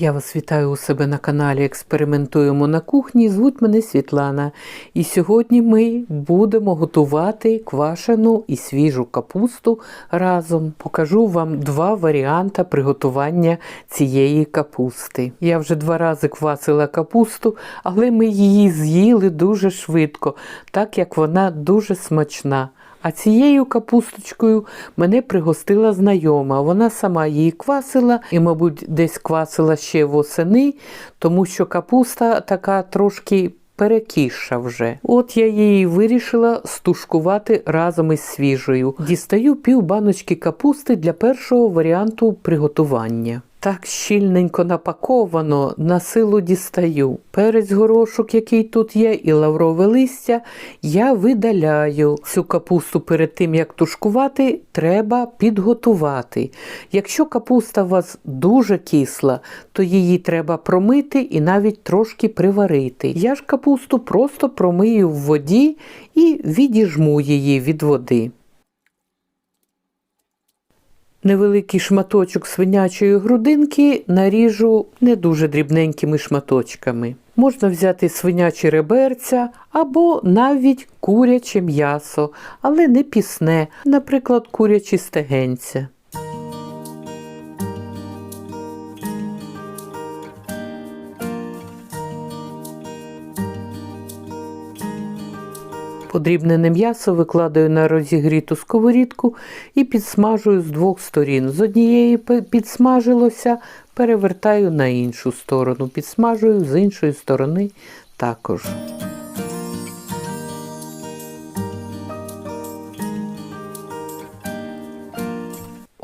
Я вас вітаю у себе на каналі Експериментуємо на кухні. Звуть мене Світлана. І сьогодні ми будемо готувати квашену і свіжу капусту разом. Покажу вам два варіанти приготування цієї капусти. Я вже два рази квасила капусту, але ми її з'їли дуже швидко, так як вона дуже смачна. А цією капусточкою мене пригостила знайома. Вона сама її квасила і, мабуть, десь квасила ще восени, тому що капуста така трошки перекіша вже. От я її вирішила стушкувати разом із свіжою. Дістаю пів баночки капусти для першого варіанту приготування. Так щільненько напаковано, на силу дістаю. Перець горошок, який тут є, і лаврове листя, я видаляю. Цю капусту перед тим, як тушкувати, треба підготувати. Якщо капуста у вас дуже кисла, то її треба промити і навіть трошки приварити. Я ж капусту просто промию в воді і відіжму її від води. Невеликий шматочок свинячої грудинки наріжу не дуже дрібненькими шматочками. Можна взяти свинячі реберця або навіть куряче м'ясо, але не пісне, наприклад, курячі стегенця. Подрібнене м'ясо викладаю на розігріту сковорідку і підсмажую з двох сторін. З однієї підсмажилося, перевертаю на іншу сторону, підсмажую з іншої сторони також.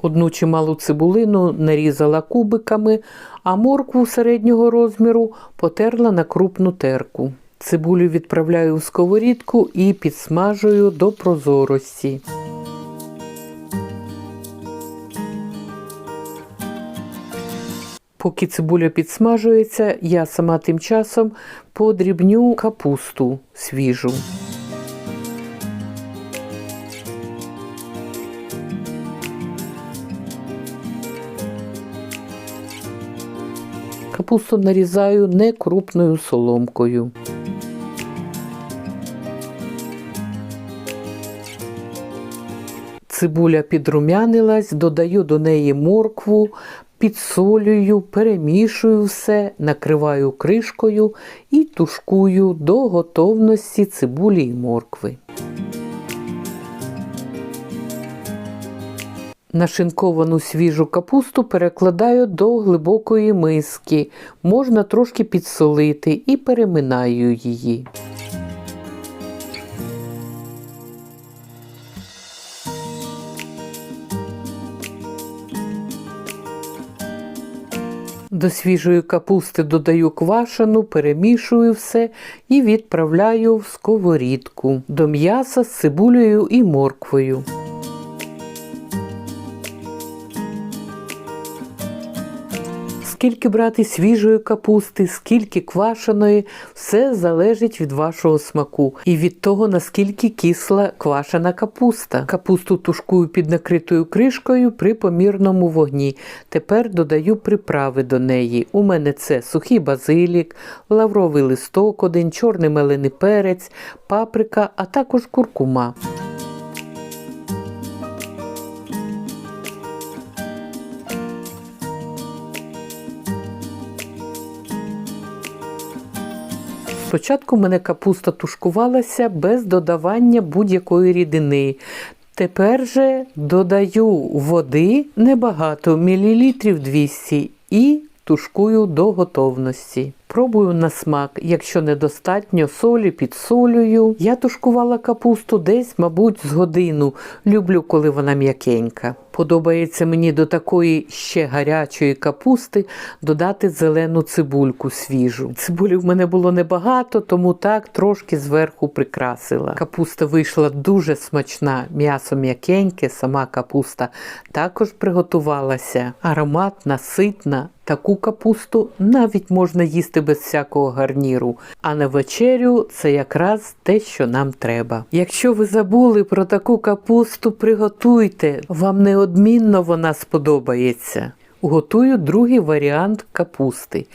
Одну чималу цибулину нарізала кубиками, а моркву середнього розміру потерла на крупну терку. Цибулю відправляю в сковорідку і підсмажую до прозорості. Поки цибуля підсмажується, я сама тим часом подрібню капусту свіжу. Капусту нарізаю не крупною соломкою. Цибуля підрумянилась, додаю до неї моркву, підсолюю, перемішую все, накриваю кришкою і тушкую до готовності цибулі і моркви. Нашинковану свіжу капусту перекладаю до глибокої миски. Можна трошки підсолити і переминаю її. До свіжої капусти додаю квашену, перемішую все і відправляю в сковорідку до м'яса з цибулею і морквою. Скільки брати свіжої капусти, скільки квашеної, все залежить від вашого смаку і від того, наскільки кисла квашена капуста. Капусту тушкую під накритою кришкою при помірному вогні. Тепер додаю приправи до неї. У мене це сухий базилік, лавровий листок, один чорний мелений перець, паприка, а також куркума. Спочатку мене капуста тушкувалася без додавання будь-якої рідини. Тепер же додаю води небагато, мілілітрів 200 і тушкую до готовності. Пробую на смак, якщо недостатньо солі, підсолюю. Я тушкувала капусту десь, мабуть, з годину. Люблю, коли вона м'якенька. Подобається мені до такої ще гарячої капусти додати зелену цибульку свіжу. Цибулі в мене було небагато, тому так трошки зверху прикрасила. Капуста вийшла дуже смачна, м'ясо м'якеньке, сама капуста також приготувалася. Ароматна, ситна. Таку капусту навіть можна їсти без всякого гарніру. А на вечерю це якраз те, що нам треба. Якщо ви забули про таку капусту, приготуйте, вам неодмінно вона сподобається. Готую другий варіант капусти.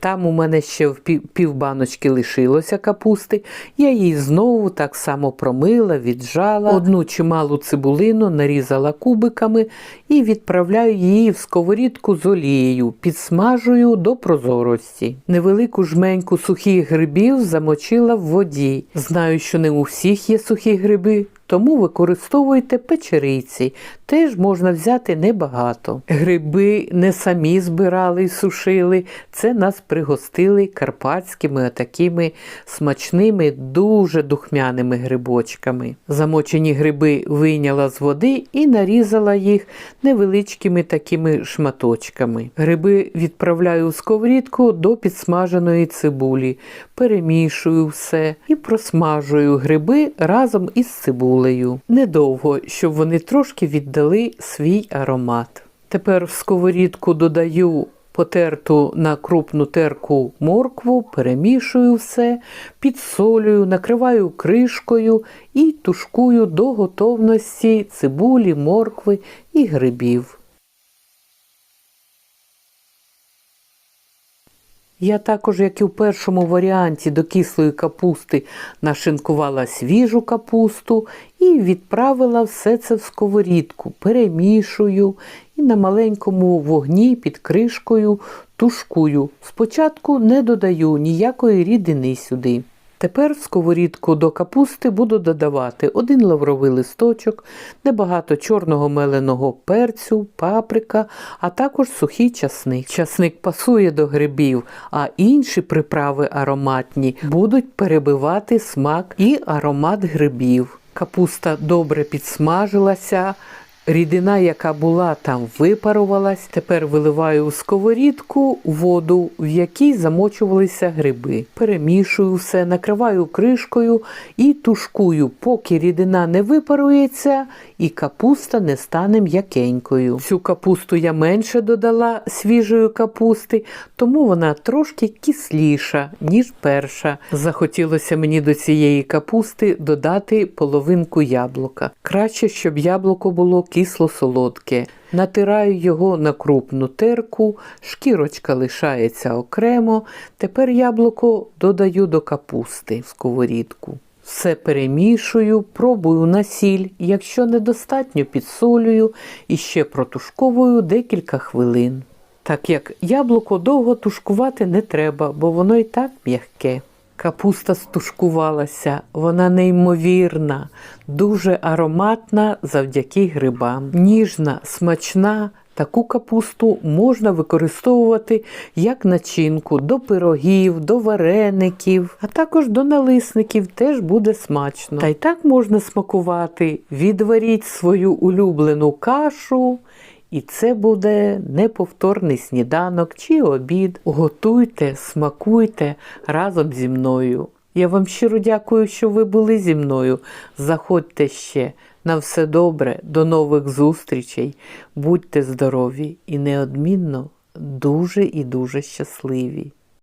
Там у мене ще в півбаночки лишилося капусти. Я її знову так само промила, віджала. Одну чималу цибулину нарізала кубиками і відправляю її в сковорідку з олією, підсмажую до прозорості. Невелику жменьку сухих грибів замочила в воді. Знаю, що не у всіх є сухі гриби. Тому використовуйте печериці, теж можна взяти небагато. Гриби не самі збирали і сушили, це нас пригостили карпатськими такими смачними, дуже духмяними грибочками. Замочені гриби вийняла з води і нарізала їх невеличкими такими шматочками. Гриби відправляю в сковорідку до підсмаженої цибулі, перемішую все і просмажую гриби разом із цибулею. Недовго, щоб вони трошки віддали свій аромат. Тепер в сковорідку додаю потерту на крупну терку моркву, перемішую все, підсолюю, накриваю кришкою і тушкую до готовності цибулі, моркви і грибів. Я також, як і в першому варіанті, до кислої капусти нашинкувала свіжу капусту і відправила все це в сковорідку, перемішую і на маленькому вогні під кришкою тушкую. Спочатку не додаю ніякої рідини сюди. Тепер в сковорідку до капусти буду додавати один лавровий листочок, небагато чорного меленого перцю, паприка, а також сухий часник. Часник пасує до грибів, а інші приправи ароматні будуть перебивати смак і аромат грибів. Капуста добре підсмажилася. Рідина, яка була там, випарувалась. Тепер виливаю у сковорідку воду, в якій замочувалися гриби. Перемішую все, накриваю кришкою і тушкую, поки рідина не випарується і капуста не стане м'якенькою. Цю капусту я менше додала свіжої капусти, тому вона трошки кисліша, ніж перша. Захотілося мені до цієї капусти додати половинку яблука. Краще, щоб яблуко було кисло-солодке. Натираю його на крупну терку, шкірочка лишається окремо. Тепер яблуко додаю до капусти в сковорідку. Все перемішую, пробую на сіль. Якщо недостатньо, підсолюю і ще протушковую декілька хвилин. Так як яблуко довго тушкувати не треба, бо воно і так м'яке. Капуста стушкувалася, вона неймовірна, дуже ароматна завдяки грибам. Ніжна, смачна. Таку капусту можна використовувати як начинку до пирогів, до вареників, а також до налисників теж буде смачно. Та й так можна смакувати. Відваріть свою улюблену кашу, і це буде неповторний сніданок чи обід. Готуйте, смакуйте разом зі мною. Я вам щиро дякую, що ви були зі мною. Заходьте ще. На все добре, до нових зустрічей. Будьте здорові і неодмінно дуже і дуже щасливі.